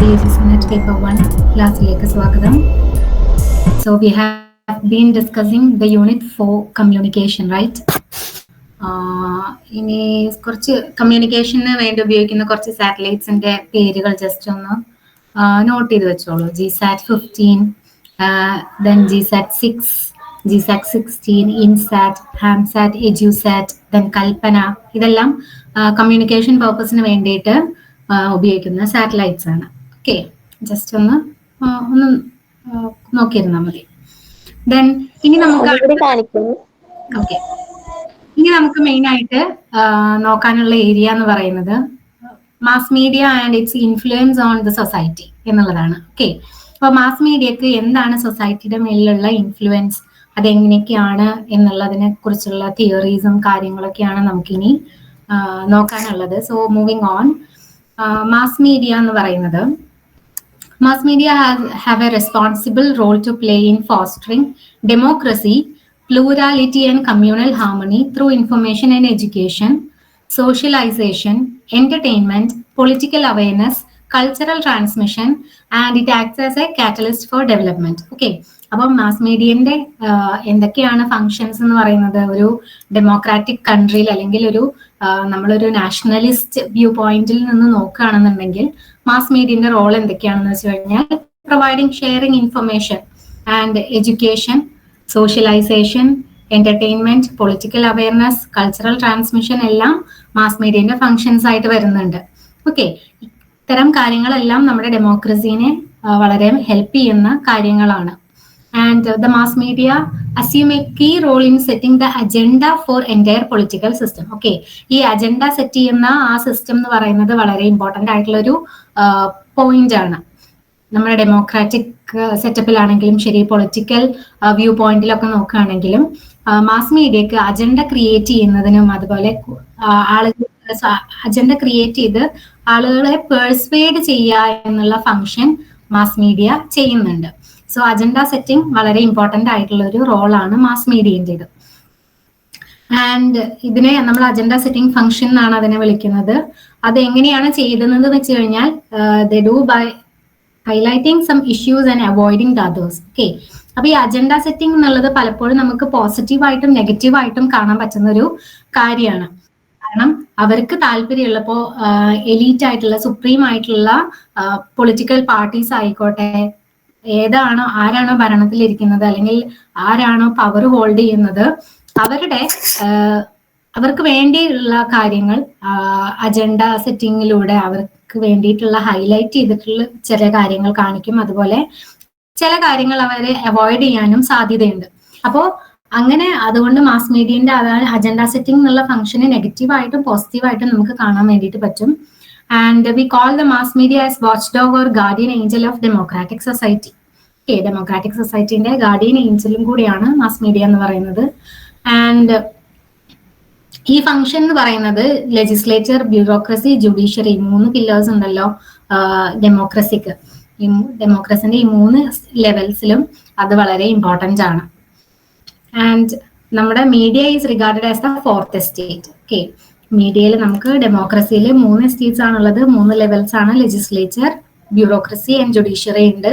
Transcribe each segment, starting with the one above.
B S net paper one ക്ലാസ്സിലേക്ക് സ്വാഗതം. So we have been discussing the unit four communication right ഇനി കുറച്ച് കമ്മ്യൂണിക്കേഷന് വേണ്ടി ഉപയോഗിക്കുന്ന കുറച്ച് സാറ്റലൈറ്റ്സിന്റെ പേരുകൾ ജസ്റ്റ് ഒന്ന് നോട്ട് ചെയ്ത് വെച്ചോളൂ. G sat fifteen then G sat six G sat sixteen INSAT HAMSAT EDUSAT then Kalpana ഇതെല്ലാം കമ്മ്യൂണിക്കേഷൻ പർപ്പസിന് വേണ്ടിയിട്ട് ഉപയോഗിക്കുന്ന സാറ്റലൈറ്റ്സ് ആണ്. ഓക്കെ ജസ്റ്റ് ഒന്ന് ഒന്ന് നോക്കിയിരുന്നാൽ മതി. ദെൻ ഇനി നമുക്ക് ഓക്കെ ഇനി നമുക്ക് മെയിൻ ആയിട്ട് നോക്കാനുള്ള ഏരിയ എന്ന് പറയുന്നത് mass media and its influence on the society എന്നുള്ളതാണ്. ഓക്കെ അപ്പൊ മാസ് മീഡിയക്ക് എന്താണ് സൊസൈറ്റിയുടെ മേലിലുള്ള ഇൻഫ്ലുവൻസ് അതെങ്ങനെയൊക്കെയാണ് എന്നുള്ളതിനെ കുറിച്ചുള്ള തിയറീസും കാര്യങ്ങളൊക്കെയാണ് നമുക്കിനി നോക്കാനുള്ളത്. So moving on mass media എന്ന് പറയുന്നത് Mass media has, have a responsible role to play in fostering democracy, plurality, and communal harmony through information and education, socialization, entertainment, political awareness, cultural transmission, and it acts as a catalyst for development. Okay. അപ്പം mass മീഡിയന്റെ എന്തൊക്കെയാണ് functions എന്ന് പറയുന്നത് ഒരു democratic കൺട്രിയിൽ അല്ലെങ്കിൽ ഒരു നമ്മളൊരു nationalist view പോയിന്റിൽ നിന്ന് നോക്കുകയാണെന്നുണ്ടെങ്കിൽ മാസ് മീഡിയന്റെ റോൾ എന്തൊക്കെയാണെന്ന് വെച്ച് കഴിഞ്ഞാൽ providing sharing information and education socialization entertainment political awareness cultural transmission എല്ലാം മാസ് മീഡിയന്റെ ഫങ്ഷൻസ് ആയിട്ട് വരുന്നുണ്ട്. ഓക്കെ ഇത്തരം കാര്യങ്ങളെല്ലാം നമ്മുടെ ഡെമോക്രസീനെ വളരെ ഹെൽപ്പ് ചെയ്യുന്ന കാര്യങ്ങളാണ്. And the mass media assume a key role in setting the agenda for entire political system. Okay, ഈ അജണ്ട സെറ്റ് ചെയ്യുന്ന ആ സിസ്റ്റം എന്ന് പറയുന്നത് വളരെ ഇമ്പോർട്ടന്റ് ആയിട്ടുള്ള ഒരു പോയിന്റ് ആണ്. നമ്മുടെ ഡെമോക്രാറ്റിക് സെറ്റപ്പിലാണെങ്കിലും ശരി പൊളിറ്റിക്കൽ വ്യൂ പോയിന്റിലൊക്കെ നോക്കുകയാണെങ്കിലും മാസ് മീഡിയക്ക് അജണ്ട ക്രിയേറ്റ് ചെയ്യുന്നതിനും അതുപോലെ ആളുകൾ അജണ്ട ക്രിയേറ്റ് ചെയ്ത് ആളുകളെ പേഴ്സ്വേഡ് ചെയ്യുക എന്നുള്ള ഫങ്ഷൻ മാസ് മീഡിയ ചെയ്യുന്നുണ്ട്. സോ അജണ്ട സെറ്റിംഗ് വളരെ ഇമ്പോർട്ടന്റ് ആയിട്ടുള്ള ഒരു റോളാണ് മാസ് മീഡിയന്റെത് ആൻഡ് ഇതിനെ നമ്മൾ അജണ്ട സെറ്റിംഗ് ഫംഗ്ഷൻ എന്നാണ് അതിനെ വിളിക്കുന്നത്. അത് എങ്ങനെയാണ് ചെയ്തതെന്ന് വെച്ച് കഴിഞ്ഞാൽ they do by highlighting some issues and avoiding the others okay അപ്പൊ ഈ അജണ്ട സെറ്റിംഗ് എന്നുള്ളത് പലപ്പോഴും നമുക്ക് പോസിറ്റീവായിട്ടും നെഗറ്റീവായിട്ടും കാണാൻ പറ്റുന്ന ഒരു കാര്യമാണ്. കാരണം അവർക്ക് താല്പര്യമുള്ളപ്പോ എലീറ്റ് ആയിട്ടുള്ള സുപ്രീം ആയിട്ടുള്ള പൊളിറ്റിക്കൽ പാർട്ടീസ് ആയിക്കോട്ടെ ഏതാണോ ആരാണോ ഭരണത്തിലിരിക്കുന്നത് അല്ലെങ്കിൽ ആരാണോ പവർ ഹോൾഡ് ചെയ്യുന്നത് അവരുടെ അവർക്ക് വേണ്ടിയുള്ള കാര്യങ്ങൾ അജണ്ട സെറ്റിങ്ങിലൂടെ അവർക്ക് വേണ്ടിയിട്ടുള്ള ഹൈലൈറ്റ് ചെയ്തിട്ടുള്ള ചില കാര്യങ്ങൾ കാണിക്കും. അതുപോലെ ചില കാര്യങ്ങൾ അവരെ അവോയ്ഡ് ചെയ്യാനും സാധ്യതയുണ്ട്. അപ്പോ അങ്ങനെ അതുകൊണ്ട് മാസ് മീഡിയന്റെ അജണ്ട സെറ്റിംഗ് എന്നുള്ള ഫംഗ്ഷന് നെഗറ്റീവായിട്ടും പോസിറ്റീവായിട്ടും നമുക്ക് കാണാൻ വേണ്ടിയിട്ട് പറ്റും. And we call the mass media as watchdog or guardian angel of democratic society okay democratic സൊസൈറ്റിന്റെ guardian ഏഞ്ചലും കൂടിയാണ് മാസ് മീഡിയ എന്ന് പറയുന്നത്. ആൻഡ് ഈ ഫംഗ്ഷൻ എന്ന് പറയുന്നത് ലെജിസ്ലേച്ചർ ബ്യൂറോക്രസി ജുഡീഷ്യറി മൂന്ന് പില്ലേഴ്സ് ഉണ്ടല്ലോ ഡെമോക്രസിക്ക് ഈ ഡെമോക്രസിന്റെ ഈ മൂന്ന് ലെവൽസിലും അത് വളരെ ഇമ്പോർട്ടന്റ് ആണ്. ആൻഡ് നമ്മുടെ media is regarded as the fourth estate okay മീഡിയയിൽ നമുക്ക് ഡെമോക്രസിയിൽ മൂന്ന് എസ്റ്റേറ്റ്സ് ആണുള്ളത്. മൂന്ന് ലെവൽസ് ആണ് ലെജിസ്ലേച്ചർ ബ്യൂറോക്രസി ആൻഡ് ജുഡീഷ്യറി ഉണ്ട്.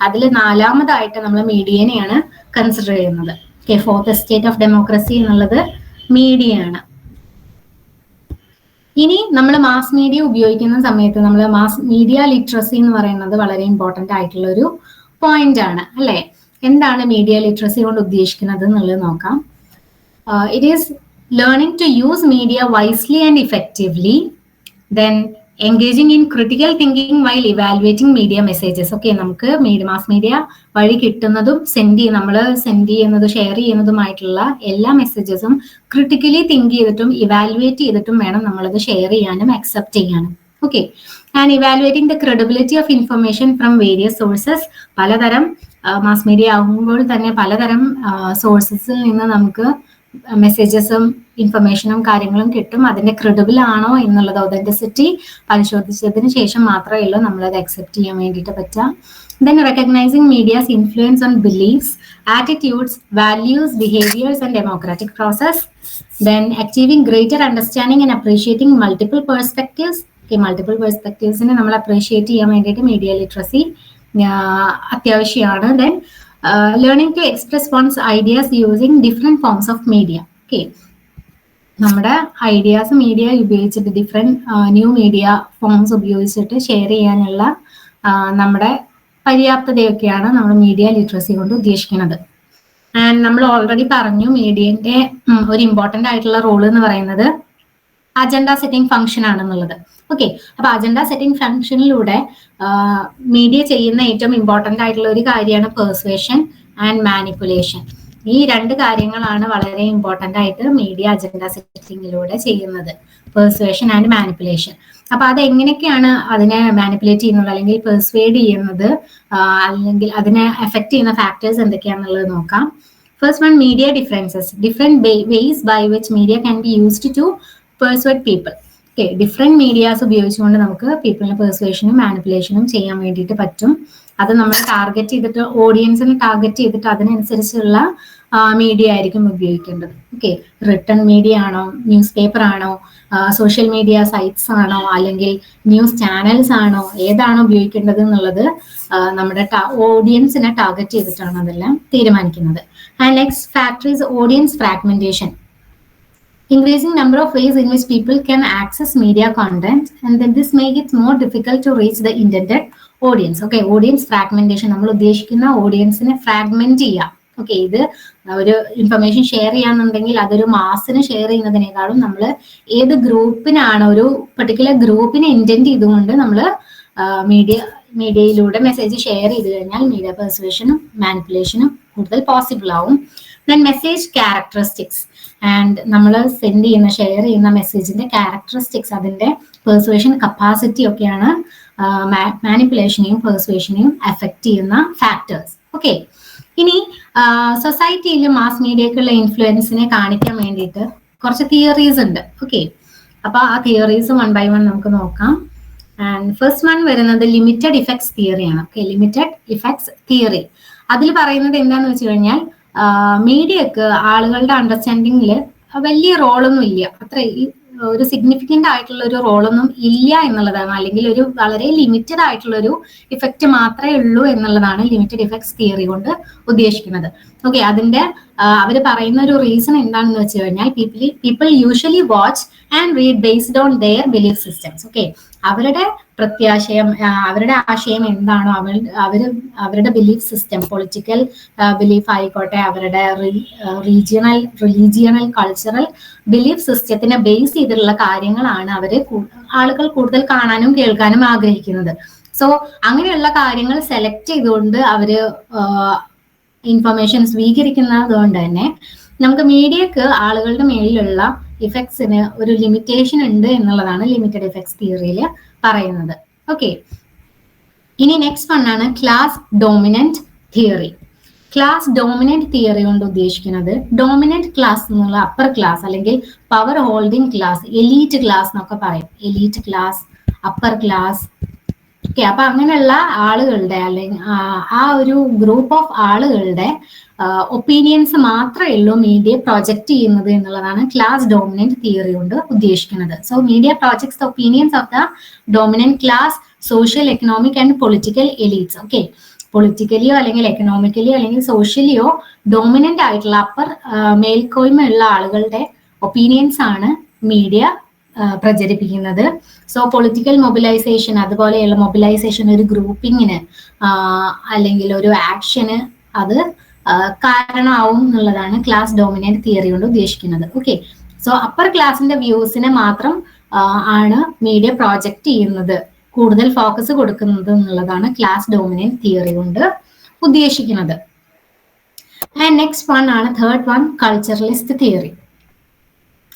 അതിൽ നാലാമതായിട്ട് നമ്മൾ മീഡിയനെയാണ് കൺസിഡർ ചെയ്യുന്നത്. Okay fourth state of democracy എന്നുള്ളത് മീഡിയ ആണ് ഇനി നമ്മൾ മാസ് മീഡിയ ഉപയോഗിക്കുന്ന സമയത്ത് നമ്മൾ മാസ് മീഡിയ ലിറ്ററസി എന്ന് പറയുന്നത് വളരെ ഇമ്പോർട്ടന്റ് ആയിട്ടുള്ള ഒരു പോയിന്റ് ആണ് അല്ലേ? എന്താണ് മീഡിയ ലിറ്ററസി കൊണ്ട് ഉദ്ദേശിക്കുന്നത് എന്നുള്ളത് നോക്കാം. It is learning to use media wisely and effectively then engaging in critical thinking while evaluating media messages okay നമുക്ക് മീഡിയ മാസ് മീഡിയ വഴി കിട്ടുന്നതും സെൻഡ് ചെയ്യും നമ്മൾ സെൻഡ് ചെയ്യുന്നതും ഷെയർ ചെയ്യുന്നതുമായിട്ടുള്ള എല്ലാ മെസ്സേജസും ക്രിട്ടിക്കലി തിങ്ക് ചെയ്തിട്ടും ഇവാലുവേറ്റ് ചെയ്തിട്ടും വേണം നമ്മളത് ഷെയർ ചെയ്യാനും അക്സെപ്റ്റ് ചെയ്യാനും. Okay and evaluating the credibility of information from various sources പലതരം മാസ് മീഡിയ ആകുമ്പോൾ തന്നെ പലതരം സോഴ്സസിൽ നിന്ന് നമുക്ക് മെസ്സേജസും ഇൻഫർമേഷനും കാര്യങ്ങളും കിട്ടും. അതിന്റെ ക്രെഡിബിൾ ആണോ എന്നുള്ളത് ഒതന്റിസിറ്റി പരിശോധിച്ചതിന് ശേഷം മാത്രമേ ഉള്ളൂ നമ്മൾ അത് അക്സെപ്റ്റ് ചെയ്യാൻ വേണ്ടിയിട്ട് പറ്റുക. Then recognizing media's influence on beliefs attitudes values behaviours and democratic process then achieving greater understanding and appreciating multiple perspectives. Okay multiple പെർസ്പെക്റ്റീവ്സിനെ നമ്മൾ അപ്രീഷിയേറ്റ് ചെയ്യാൻ വേണ്ടിയിട്ട് മീഡിയ ലിറ്ററസി അത്യാവശ്യമാണ്. Then learning to express one's ideas using different forms of media okay നമ്മുടെ ideas media ഉപയോഗിച്ചിട്ട് different new media forms ഉപയോഗിച്ചിട്ട് share ചെയ്യാനുള്ള നമ്മുടെ പര്യാപ്തതയൊക്കെയാണ് നമ്മൾ മീഡിയ ലിറ്ററസി കൊണ്ട് ഉദ്ദേശിക്കുന്നത്. ആൻഡ് നമ്മൾ ഓൾറെഡി പറഞ്ഞു മീഡിയന്റെ ഒരു ഇമ്പോർട്ടന്റ് ആയിട്ടുള്ള റോൾ എന്ന് പറയുന്നത് അജണ്ട സെറ്റിംഗ് ഫംഗ്ഷൻ ആണെന്നുള്ളത്. ഓക്കെ അപ്പൊ അജണ്ട സെറ്റിംഗ് ഫംഗ്ഷനിലൂടെ മീഡിയ ചെയ്യുന്ന ഏറ്റവും ഇമ്പോർട്ടന്റ് ആയിട്ടുള്ള ഒരു കാര്യമാണ് പെർസുവേഷൻ ആൻഡ് മാനിപ്പുലേഷൻ ഈ രണ്ട് കാര്യങ്ങളാണ് വളരെ ഇമ്പോർട്ടന്റ് ആയിട്ട് മീഡിയ അജണ്ട സെറ്റിംഗിലൂടെ ചെയ്യുന്നത്. പെർസുവേഷൻ ആൻഡ് മാനിപ്പുലേഷൻ അപ്പൊ അത് എങ്ങനെയൊക്കെയാണ് അതിനെ മാനിപ്പുലേറ്റ് ചെയ്യുന്നത് അല്ലെങ്കിൽ പെർസ്വേഡ് ചെയ്യുന്നത്? അല്ലെങ്കിൽ അതിനെ എഫക്ട് ചെയ്യുന്ന ഫാക്ടേഴ്സ് എന്തൊക്കെയാണെന്നുള്ളത് നോക്കാം. First one media differences different ways by which media can be used to persuade people okay different medias ഉപയോഗിച്ചുകൊണ്ട് നമുക്ക് പീപ്പിളിനെ പേഴ്സുവേഷനും മാനിപ്പുലേഷനും ചെയ്യാൻ വേണ്ടിയിട്ട് പറ്റും. അത് നമ്മൾ ടാർഗറ്റ് ചെയ്തിട്ട് ഓഡിയൻസിനെ ടാർഗറ്റ് ചെയ്തിട്ട് അതിനനുസരിച്ചുള്ള മീഡിയ ആയിരിക്കും ഉപയോഗിക്കേണ്ടത്. ഓക്കെ റിട്ടേൺ മീഡിയ ആണോ ന്യൂസ് പേപ്പർ ആണോ സോഷ്യൽ മീഡിയ സൈറ്റ്സ് ആണോ അല്ലെങ്കിൽ ന്യൂസ് ചാനൽസ് ആണോ ഏതാണോ ഉപയോഗിക്കേണ്ടത് എന്നുള്ളത് നമ്മുടെ ഓഡിയൻസിനെ ടാർഗറ്റ് ചെയ്തിട്ടാണ് അതെല്ലാം തീരുമാനിക്കുന്നത്. And next factor is audience fragmentation increasing number of ways in which people can access media content and then this make it more difficult to reach the intended audience okay audience fragmentation നമ്മൾ ഉദ്ദേശിക്കുന്ന ഓഡിയൻസിനെ fragment ചെയ്യാം. Okay ഇത് ഒരു information share ചെയ്യാന്നുണ്ടെങ്കിൽ അതൊരു മാസിന് share ചെയ്യുന്നതിനേക്കാളും നമ്മൾ ഏത് ഗ്രൂപ്പിനാണ് ഒരു particular ഗ്രൂപ്പിനെ ഇന്റന്റ് ചെയ്തുകൊണ്ട് നമ്മൾ മീഡിയ മീഡിയയിലൂടെ മെസ്സേജ് ഷെയർ ചെയ്ത് കഴിഞ്ഞാൽ മീഡിയ പെർസുവേഷനും മാനിപ്പുലേഷനും കൂടുതൽ പോസിബിൾ ആവും. ദെൻ മെസ്സേജ് ക്യാരക്ടറിസ്റ്റിക്സ് ആൻഡ് നമ്മൾ സെൻഡ് ചെയ്യുന്ന ഷെയർ ചെയ്യുന്ന മെസ്സേജിന്റെ ക്യാരക്ടറിസ്റ്റിക്സ് അതിന്റെ പെർസുവേഷൻ കപ്പാസിറ്റി ഒക്കെയാണ് മാനിപ്പുലേഷനെയും പെർസുവേഷനെയും എഫക്ട് ചെയ്യുന്ന ഫാക്ടേഴ്സ് ഓക്കെ ഇനി സൊസൈറ്റിയിൽ മാസ് മീഡിയക്കുള്ള ഇൻഫ്ലുവൻസിനെ കാണിക്കാൻ വേണ്ടിയിട്ട് കുറച്ച് തിയറീസ് ഉണ്ട്. ഓക്കെ അപ്പൊ ആ തിയറീസ് വൺ ബൈ വൺ നമുക്ക് നോക്കാം. ആൻഡ് ഫസ്റ്റ് വൺ വരുന്നത് ലിമിറ്റഡ് ഇഫക്ട്സ് തിയറിയാണ് ഓക്കെ ലിമിറ്റഡ് ഇഫക്ട്സ് തിയറി അതിൽ പറയുന്നത് എന്താന്ന് വെച്ച് കഴിഞ്ഞാൽ മീഡിയക്ക് ആളുകളുടെ അണ്ടർസ്റ്റാൻഡിങ്ങിൽ വലിയ റോളൊന്നും ഇല്ല. അത്ര ഒരു സിഗ്നിഫിക്കന്റ് ആയിട്ടുള്ള ഒരു റോളൊന്നും ഇല്ല എന്നുള്ളതാണ്. അല്ലെങ്കിൽ ഒരു വളരെ ലിമിറ്റഡ് ആയിട്ടുള്ള ഒരു ഇഫക്റ്റ് മാത്രമേ ഉള്ളൂ എന്നുള്ളതാണ് ലിമിറ്റഡ് ഇഫക്ട്സ് തിയറി കൊണ്ട് ഉദ്ദേശിക്കുന്നത്. ഓക്കെ അതിന്റെ അവർ പറയുന്ന ഒരു റീസൺ എന്താണെന്ന് വെച്ച് കഴിഞ്ഞാൽ people people usually watch and read based on their belief systems okay അവരുടെ പ്രത്യാശയം അവരുടെ ആശയം എന്താണോ അവർ അവർ അവരുടെ ബിലീഫ് സിസ്റ്റം പൊളിറ്റിക്കൽ ബിലീഫ് ആയിക്കോട്ടെ അവരുടെ റീജിയണൽ റിലീജിയണൽ കൾച്ചറൽ ബിലീഫ് സിസ്റ്റത്തിനെ ബേസ് ചെയ്തിട്ടുള്ള കാര്യങ്ങളാണ് അവർ ആളുകൾ കൂടുതൽ കാണാനും കേൾക്കാനും ആഗ്രഹിക്കുന്നത്. സോ അങ്ങനെയുള്ള കാര്യങ്ങൾ സെലക്ട് ചെയ്തുകൊണ്ട് അവർ ഇൻഫർമേഷൻ സ്വീകരിക്കുന്നത് കൊണ്ട് തന്നെ നമുക്ക് മീഡിയക്ക് ആളുകളുടെ മേലിലുള്ള ഇഫക്ട്സിന് ഒരു ലിമിറ്റേഷൻ ഉണ്ട് എന്നുള്ളതാണ് ലിമിറ്റഡ് ഇഫക്ട്സ് തിയറിയിൽ പറയുന്നത്. ഓക്കെ ഇനി നെക്സ്റ്റ് വൺ ആണ് class dominant theory class dominant theory കൊണ്ട് ഉദ്ദേശിക്കുന്നത് ഡോമിനന്റ് ക്ലാസ് എന്നുള്ള അപ്പർ ക്ലാസ് അല്ലെങ്കിൽ power holding class elite class എന്നൊക്കെ പറയും. Elite class upper class okay അപ്പൊ അങ്ങനെയുള്ള ആളുകളുടെ അല്ലെങ്കിൽ ആ ഒരു ഗ്രൂപ്പ് ഓഫ് ആളുകളുടെ ഒപ്പീനിയൻസ് ഉള്ളൂ മീഡിയ പ്രൊജക്ട് ചെയ്യുന്നത് എന്നുള്ളതാണ് ക്ലാസ് ഡോമിനന്റ് തിയറി കൊണ്ട് ഉദ്ദേശിക്കുന്നത്. So media projects the opinions of the dominant class social economic and political elites okay പൊളിറ്റിക്കലിയോ അല്ലെങ്കിൽ എക്കണോമിക്കലിയോ അല്ലെങ്കിൽ സോഷ്യലിയോ ഡോമിനന്റ് ആയിട്ടുള്ള അപ്പർ മേൽക്കോയ്മയുള്ള ആളുകളുടെ ഒപ്പീനിയൻസ് ആണ് മീഡിയ പ്രചരിപ്പിക്കുന്നത്. സോ പൊളിറ്റിക്കൽ മൊബിലൈസേഷൻ അതുപോലെയുള്ള മൊബിലൈസേഷൻ ഒരു ഗ്രൂപ്പിങ്ങിന് അല്ലെങ്കിൽ ഒരു ആക്ഷന് അത് കാരണമാവും എന്നുള്ളതാണ് ക്ലാസ് ഡോമിനന്റ് തിയറി കൊണ്ട് ഉദ്ദേശിക്കുന്നത്. ഓക്കെ സോ അപ്പർ ക്ലാസിന്റെ വ്യൂസിനെ മാത്രം ആണ് മീഡിയ പ്രോജക്റ്റ് ചെയ്യുന്നത്. കൂടുതൽ ഫോക്കസ് കൊടുക്കുന്നത് എന്നുള്ളതാണ് ക്ലാസ് ഡോമിനന്റ് തിയറി കൊണ്ട് ഉദ്ദേശിക്കുന്നത്. ആൻഡ് നെക്സ്റ്റ് വൺ ആണ് third one culturalist theory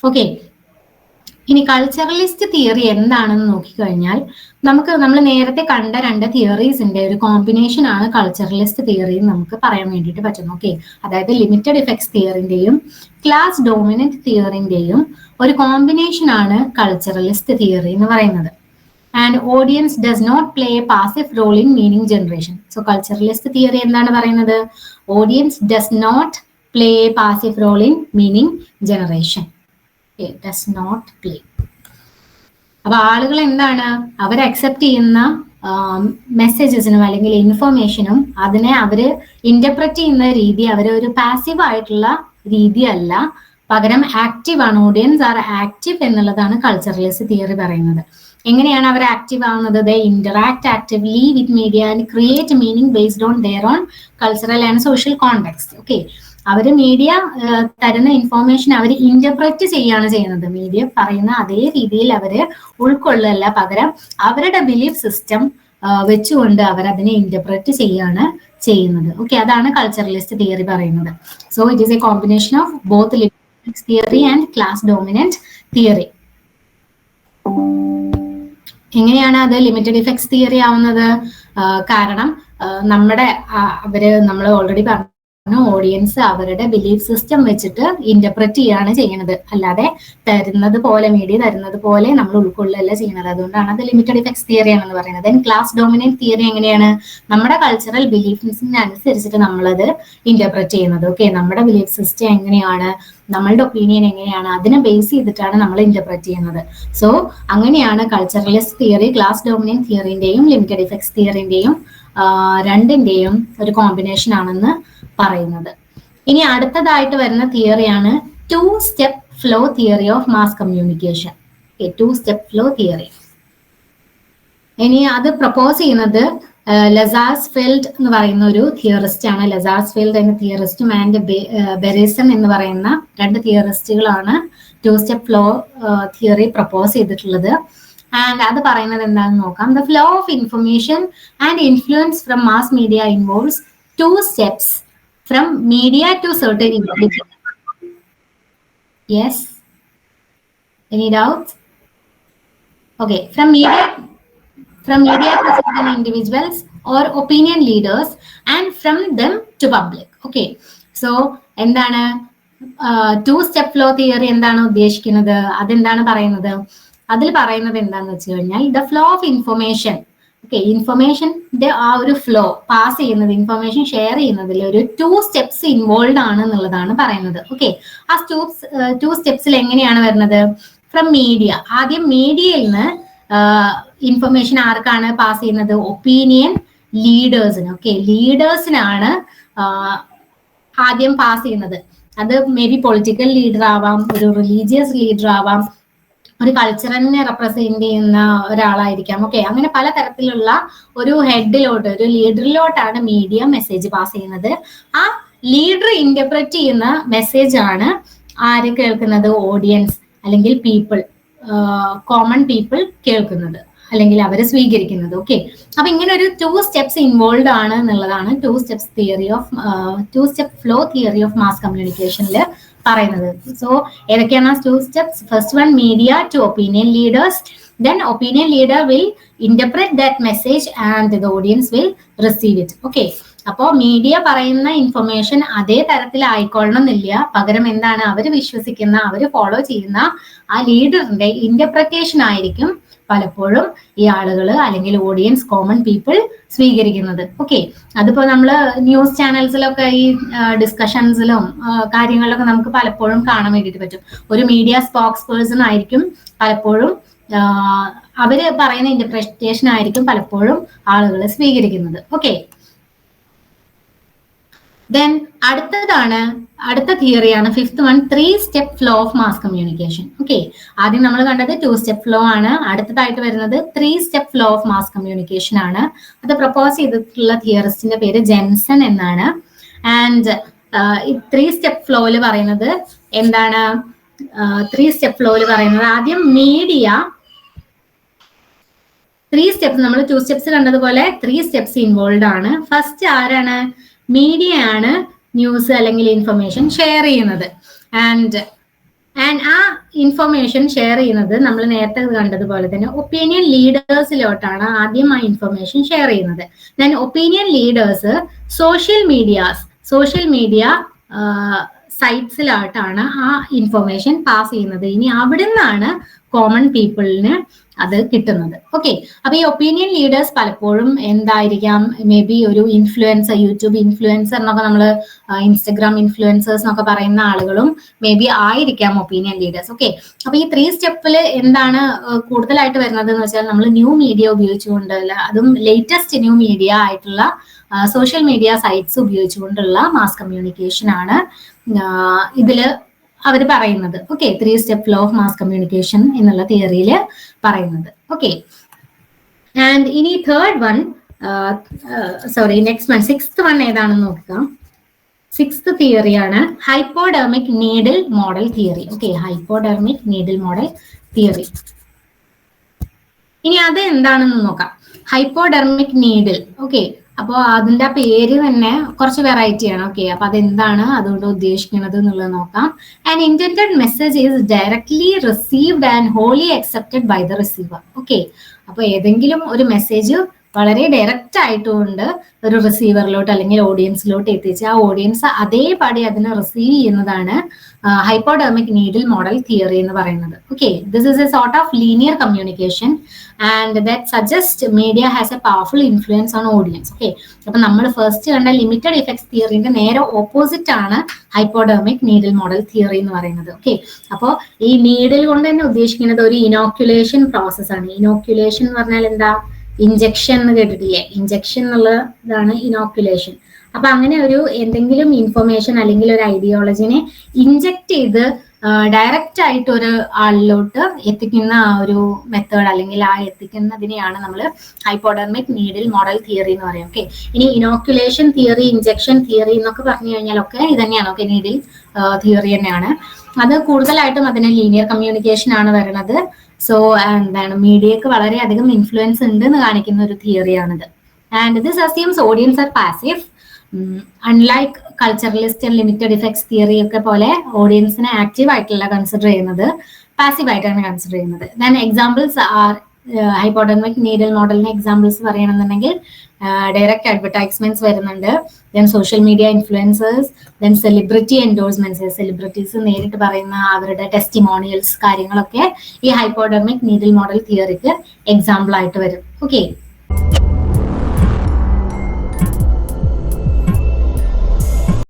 okay ഇനി കൾച്ചറലിസ്റ്റ് തിയറി എന്താണെന്ന് നോക്കിക്കഴിഞ്ഞാൽ നമുക്ക് നമ്മൾ നേരത്തെ കണ്ട രണ്ട് തിയറീസിന്റെ ഒരു കോമ്പിനേഷൻ ആണ് കൾച്ചറലിസ്റ്റ് തിയറി എന്ന് നമുക്ക് പറയാൻ വേണ്ടിയിട്ട് പറ്റും ഓക്കെ അതായത് ലിമിറ്റഡ് ഇഫക്ട്സ് തിയറിന്റെയും ക്ലാസ് ഡോമിനന്റ് തിയറിന്റെയും ഒരു കോമ്പിനേഷൻ ആണ് കൾച്ചറലിസ്റ്റ് തിയറി എന്ന് പറയുന്നത്. And audience does not play a passive role in meaning generation so culturalist theory എന്താണ് പറയുന്നത്? Audience does not play a passive role in meaning generation does not play അപ്പൊ ആളുകൾ എന്താണ് അവർ അക്സെപ്റ്റ് ചെയ്യുന്ന മെസ്സേജസിനും അല്ലെങ്കിൽ ഇൻഫർമേഷനും അതിനെ അവർ ഇന്റർപ്രറ്റ് ചെയ്യുന്ന രീതി അവർ ഒരു പാസീവ് ആയിട്ടുള്ള രീതിയല്ല. പകരം ആക്റ്റീവ് ആണ്. ഓഡിയൻസ് ആർ ആക്റ്റീവ് എന്നുള്ളതാണ് കൾച്ചറലിസ്റ്റ് തിയറി പറയുന്നത്. എങ്ങനെയാണ് അവർ ആക്റ്റീവ് ആവുന്നത്? They interact actively with media and create meaning based on their own cultural and social context okay our media തരുന്ന ഇൻഫോർമേഷൻ അവർ ഇന്റർപ്രറ്റ് ചെയ്യാണ് ചെയ്യുന്നത്. മീഡിയ പറയുന്ന അതേ രീതിയിൽ അവർ ഉൾക്കൊള്ളല്ല പകരം അവരുടെ ബിലീഫ് സിസ്റ്റം വെച്ചുകൊണ്ട് അവർ അതിനെ ഇന്റർപ്രറ്റ് ചെയ്യാണ് ചെയ്യുന്നത്. ഓക്കെ അതാണ് കൾച്ചറലിസ്റ്റ് തിയറി പറയുന്നത്. So it is a combination of both theory and class dominant theory എങ്ങനെയാണ് അത് ലിമിറ്റഡ് ഇഫക്ട്സ് തിയറി ആവുന്നത്? കാരണം നമ്മുടെ അവർ നമ്മൾ ഓൾറെഡി പറഞ്ഞു ഓഡിയൻസ് അവരുടെ ബിലീഫ് സിസ്റ്റം വെച്ചിട്ട് ഇന്റർപ്രറ്റ് ചെയ്യാണ് ചെയ്യുന്നത്. അല്ലാതെ തരുന്നത് പോലെ മീഡിയ തരുന്നത് പോലെ നമ്മൾ ഉൾക്കൊള്ളുകയല്ല ചെയ്യുന്നത്. അതുകൊണ്ടാണ് അത് ലിമിറ്റഡ് ഇഫക്ട്സ് തിയറി ആണെന്ന് പറയുന്നത്. ദെൻ ക്ലാസ് ഡോമിനന്റ് തിയറി എങ്ങനെയാണ്? നമ്മുടെ കൾച്ചറൽ ബിലീഫിന് അനുസരിച്ചിട്ട് നമ്മളത് ഇന്റർപ്രറ്റ് ചെയ്യുന്നത്. ഓക്കെ നമ്മുടെ ബിലീഫ് സിസ്റ്റം എങ്ങനെയാണ്? നമ്മളുടെ ഒപ്പീനിയൻ എങ്ങനെയാണ്? അതിനെ ബേസ് ചെയ്തിട്ടാണ് നമ്മൾ ഇന്റർപ്രറ്റ് ചെയ്യുന്നത്. സോ അങ്ങനെയാണ് കൾച്ചറലിസ്റ്റ് തിയറി ക്ലാസ് ഡോമിനന്റ് തിയറിന്റെയും ലിമിറ്റഡ് ഇഫക്ട്സ് തിയറിന്റെയും രണ്ടിന്റെയും ഒരു കോമ്പിനേഷൻ ആണെന്ന് പറയുന്നത്. ഇനി അടുത്തതായിട്ട് വരുന്ന തിയറിയാണ് two step flow theory of mass communication two step flow theory ഇനി അത് പ്രപ്പോസ് ചെയ്യുന്നത് ലസാസ് ഫെൽഡ് എന്ന് പറയുന്ന ഒരു തിയറിസ്റ്റ് ആണ്. ലസാസ് ഫെൽഡ് എന്ന തിയറിസ്റ്റും ആൻഡ് ബെറേസൺ എന്ന് പറയുന്ന രണ്ട് തിയറിസ്റ്റുകളാണ് two step flow theory propose ചെയ്തിട്ടുള്ളത്. ആൻഡ് അത് പറയുന്നത് എന്താണെന്ന് നോക്കാം. The flow of information and influence from mass media involves two steps from media to certain individual yes any doubt okay from media from media to certain individuals or opinion leaders and from them to public okay so എന്താണ് two step flow theory എന്താണ് ഉദ്ദേശിക്കുന്നത്? അതെന്താണ് പറയുന്നത്? അതിൽ പറയുന്നത് എന്താണെന്ന് വെച്ച് കഴിഞ്ഞാൽ the flow of information okay ഇൻഫർമേഷന്റെ ആ ഒരു ഫ്ലോ പാസ് ചെയ്യുന്നത് ഇൻഫർമേഷൻ ഷെയർ ചെയ്യുന്നതിൽ ഒരു ടു സ്റ്റെപ്സ് ഇൻവോൾവ് ആണ് എന്നുള്ളതാണ് പറയുന്നത്. ഓക്കെ ആ സ്റ്റൂപ്സ് ടു സ്റ്റെപ്സിൽ എങ്ങനെയാണ് വരുന്നത്? ഫ്രം മീഡിയ ആദ്യം മീഡിയയിൽ നിന്ന് ഇൻഫർമേഷൻ ആർക്കാണ് പാസ് ചെയ്യുന്നത്? ഒപ്പീനിയൻ ലീഡേഴ്സിന് ഓക്കെ ലീഡേഴ്സിനാണ് ആദ്യം പാസ് ചെയ്യുന്നത്. അത് മേ ബി പൊളിറ്റിക്കൽ ലീഡർ ആവാം ഒരു റിലീജിയസ് ലീഡർ ആവാം ഒരു കൾച്ചറിനെ റെപ്രസെന്റ് ചെയ്യുന്ന ഒരാളായിരിക്കാം. ഓക്കെ അങ്ങനെ പല തരത്തിലുള്ള ഒരു ഹെഡിലോട്ട് ഒരു ലീഡറിലോട്ടാണ് മീഡിയ മെസ്സേജ് പാസ് ചെയ്യുന്നത്. ആ ലീഡർ ഇന്റർപ്രറ്റ് ചെയ്യുന്ന മെസ്സേജ് ആണ് ആര് കേൾക്കുന്നത്? ഓഡിയൻസ് അല്ലെങ്കിൽ പീപ്പിൾ കോമൺ പീപ്പിൾ കേൾക്കുന്നത് അല്ലെങ്കിൽ അവരെ സ്വീകരിക്കുന്നത്. ഓക്കെ അപ്പൊ ഇങ്ങനെ ഒരു ടു സ്റ്റെപ്സ് ഇൻവോൾവ് ആണ് എന്നുള്ളതാണ് two steps theory of two step flow theory of mass കമ്മ്യൂണിക്കേഷനിൽ പറയുന്നത്. സോ ഏതൊക്കെയാണ് two steps first one media to opinion leaders then opinion leader will interpret that message and the audience will receive it okay അപ്പോൾ media പറയുന്ന information അതേ തരത്തിൽ ആയിക്കൊള്ളണം എന്നില്ല പകരം എന്താണ്? അവർ വിശ്വസിക്കുന്ന അവർ ഫോളോ ചെയ്യുന്ന ആ ലീഡറിന്റെ ഇന്റർപ്രറ്റേഷൻ ആയിരിക്കും പലപ്പോഴും ഈ ആളുകൾ അല്ലെങ്കിൽ ഓഡിയൻസ് കോമൺ പീപ്പിൾ സ്വീകരിക്കുന്നത്. ഓക്കെ അതിപ്പോ നമ്മൾ ന്യൂസ് ചാനൽസിലൊക്കെ ഈ ഡിസ്കഷൻസിലും കാര്യങ്ങളിലൊക്കെ നമുക്ക് പലപ്പോഴും കാണാൻ വേണ്ടിയിട്ട് പറ്റും. ഒരു മീഡിയ സ്പോക്സ് പേഴ്സൺ ആയിരിക്കും പലപ്പോഴും അവർ പറയുന്ന ഇന്റർപ്രിറ്റേഷൻ ആയിരിക്കും പലപ്പോഴും ആളുകൾ സ്വീകരിക്കുന്നത്. ഓക്കെ ദെൻ അടുത്തതാണ് അടുത്ത തിയറിയാണ് fifth one three step flow of mass communication okay ആദ്യം നമ്മൾ കണ്ടത് ടു സ്റ്റെപ്പ് ഫ്ലോ ആണ്. അടുത്തതായിട്ട് വരുന്നത് three step flow of mass communication ആണ്. അത് പ്രപ്പോസ് ചെയ്തിട്ടുള്ള തിയറിസ്റ്റിന്റെ പേര് ജെൻസൺ എന്നാണ്. ആൻഡ് ഈ ത്രീ സ്റ്റെപ്പ് ഫ്ലോയിൽ പറയുന്നത് എന്താണ്? ത്രീ സ്റ്റെപ്പ് ഫ്ലോയിൽ പറയുന്നത് ആദ്യം മീഡിയ ത്രീ സ്റ്റെപ്സ് നമ്മൾ ടു സ്റ്റെപ്സ് കണ്ടതുപോലെ ത്രീ സ്റ്റെപ്സ് ഇൻവോൾവ് ആണ്. ഫസ്റ്റ് ആരാണ്? മീഡിയ ആണ് ന്യൂസ് അല്ലെങ്കിൽ ഇൻഫർമേഷൻ ഷെയർ ചെയ്യുന്നത്. ആൻഡ് ആൻഡ് ആ ഇൻഫർമേഷൻ ഷെയർ ചെയ്യുന്നത് നമ്മൾ നേരത്തെ കണ്ടതുപോലെ തന്നെ ഒപ്പീനിയൻ ലീഡേഴ്സിലോട്ടാണ് ആദ്യം ആ ഇൻഫർമേഷൻ ഷെയർ ചെയ്യുന്നത്. Then opinion leaders social medias social media സൈറ്റ്സിലായിട്ടാണ് ആ ഇൻഫർമേഷൻ പാസ് ചെയ്യുന്നത്. ഇനി അവിടെ നിന്നാണ് കോമൺ പീപ്പിളിന് അത് കിട്ടുന്നത്. ഓക്കെ അപ്പൊ ഈ ഒപ്പീനിയൻ ലീഡേഴ്സ് പലപ്പോഴും എന്തായിരിക്കാം? മേ ബി ഒരു ഇൻഫ്ലുവൻസർ യൂട്യൂബ് ഇൻഫ്ലുവൻസർ എന്നൊക്കെ നമ്മൾ ഇൻസ്റ്റഗ്രാം ഇൻഫ്ലുവൻസേഴ്സ് എന്നൊക്കെ പറയുന്ന ആളുകളും മേ ബി ആയിരിക്കാം ഒപ്പീനിയൻ ലീഡേഴ്സ് ഓക്കെ അപ്പൊ ഈ ത്രീ സ്റ്റെപ്പിൽ എന്താണ് കൂടുതലായിട്ട് വരുന്നത് എന്ന് വെച്ചാൽ നമ്മൾ ന്യൂ മീഡിയ ഉപയോഗിച്ചുകൊണ്ട് അതും ലേറ്റസ്റ്റ് ന്യൂ മീഡിയ ആയിട്ടുള്ള സോഷ്യൽ മീഡിയ സൈറ്റ്സ് ഉപയോഗിച്ചുകൊണ്ടുള്ള മാസ് കമ്മ്യൂണിക്കേഷൻ ആണ് ഇതിൽ അവർ പറയുന്നത്. Okay three step law of mass communication എന്നുള്ള തിയറിയിൽ പറയുന്നത്. ഓക്കെ ആൻഡ് ഇനി third one sorry next one sixth one ഏതാണെന്ന് നോക്കാം sixth തിയറിയാണ് hypodermic needle model theory okay hypodermic needle model theory ഇനി അത് എന്താണെന്ന് നോക്കാം. ഹൈപ്പോഡെർമിക് നീഡിൽ ഓക്കെ അപ്പോൾ അതിന്റെ പേര് തന്നെ കുറച്ച് വെറൈറ്റി ആണ് ഓക്കെ അപ്പൊ അതെന്താണ് അതുകൊണ്ട് ഉദ്ദേശിക്കുന്നത് എന്നുള്ളത് നോക്കാം. And intended message is directly received and wholly accepted by the receiver okay അപ്പൊ ഏതെങ്കിലും ഒരു മെസ്സേജ് വളരെ ഡയറക്റ്റ് ആയിട്ടുകൊണ്ട് ഒരു റിസീവറിലോട്ട് അല്ലെങ്കിൽ ഓഡിയൻസിലോട്ട് എത്തിച്ച്. ആ ഓഡിയൻസ് അതേപടി അതിനെ റിസീവ് ചെയ്യുന്നതാണ് ഹൈപ്പോഡെർമിക് നീഡിൽ മോഡൽ തിയറി എന്ന് പറയുന്നത്. Okay this is a sort of linear communication and that suggest media has a powerful influence on audience okay അപ്പൊ നമ്മൾ ഫസ്റ്റ് കണ്ട ലിമിറ്റഡ് ഇഫക്ട്സ് തിയറിന്റെ നേരെ ഓപ്പോസിറ്റ് ആണ് ഹൈപ്പോഡെർമിക് നീഡിൽ മോഡൽ തിയറി എന്ന് പറയുന്നത്. Okay അപ്പോൾ ഈ നീഡിൽ കൊണ്ട് തന്നെ ഉദ്ദേശിക്കുന്നത് ഒരു ഇനോക്യുലേഷൻ പ്രോസസ്സാണ് ഇനോക്യുലേഷൻ എന്ന് പറഞ്ഞാൽ എന്താ? ഇഞ്ചക്ഷൻ എന്ന് കേട്ടിട്ടില്ലേ? ഇഞ്ചക്ഷൻ എന്നുള്ളതാണ് ഇനോക്കുലേഷൻ അപ്പൊ അങ്ങനെ ഒരു എന്തെങ്കിലും ഇൻഫർമേഷൻ അല്ലെങ്കിൽ ഒരു ഐഡിയോളജിനെ ഇഞ്ചക്ട് ചെയ്ത് ഡയറക്റ്റ് ആയിട്ട് ഒരു ആളിലോട്ട് എത്തിക്കുന്ന ആ ഒരു മെത്തേഡ് അല്ലെങ്കിൽ ആ എത്തിക്കുന്നതിനെയാണ് നമ്മൾ ഹൈപ്പോഡർമിക് നീഡിൽ മോഡൽ തിയറി എന്ന് പറയും. ഓക്കെ ഇനി ഇനോക്കുലേഷൻ തിയറി ഇഞ്ചക്ഷൻ തിയറി എന്നൊക്കെ പറഞ്ഞു കഴിഞ്ഞാലൊക്കെ ഇത് തന്നെയാണ് ഓക്കെ നീഡിൽ തിയറി തന്നെയാണ്. അത് കൂടുതലായിട്ടും അതിന് ലീനിയർ കമ്മ്യൂണിക്കേഷൻ ആണ് വരുന്നത് സോ എന്താണ് മീഡിയക്ക് വളരെയധികം ഇൻഫ്ലുവൻസ് ഉണ്ട് എന്ന് കാണിക്കുന്ന ഒരു തിയറിയാണിത് and this assumes audience are passive unlike culturalist and limited effects theory ഒക്കെ പോലെ ഓഡിയൻസിനെ ആക്റ്റീവ് ആയിട്ടല്ല കൺസിഡർ ചെയ്യുന്നത് പാസീവ് ആയിട്ടാണ് കൺസിഡർ ചെയ്യുന്നത്. Then examples are hypodermic needle മോഡലിന് എക്സാമ്പിൾസ് പറയണമെന്നുണ്ടെങ്കിൽ ഡയറക്റ്റ് അഡ്വർടൈസ്മെന്റ്സ് വരുന്നുണ്ട്. Then social media influencers then celebrity endorsements celebrities നേരിട്ട് പറയുന്ന അവരുടെ ടെസ്റ്റിമോണിയൽസ് കാര്യങ്ങളൊക്കെ ഈ ഹൈപ്പോഡർമിക് നീഡിൽ മോഡൽ തിയറിക്ക് എക്സാമ്പിൾ ആയിട്ട് വരും. ഓക്കെ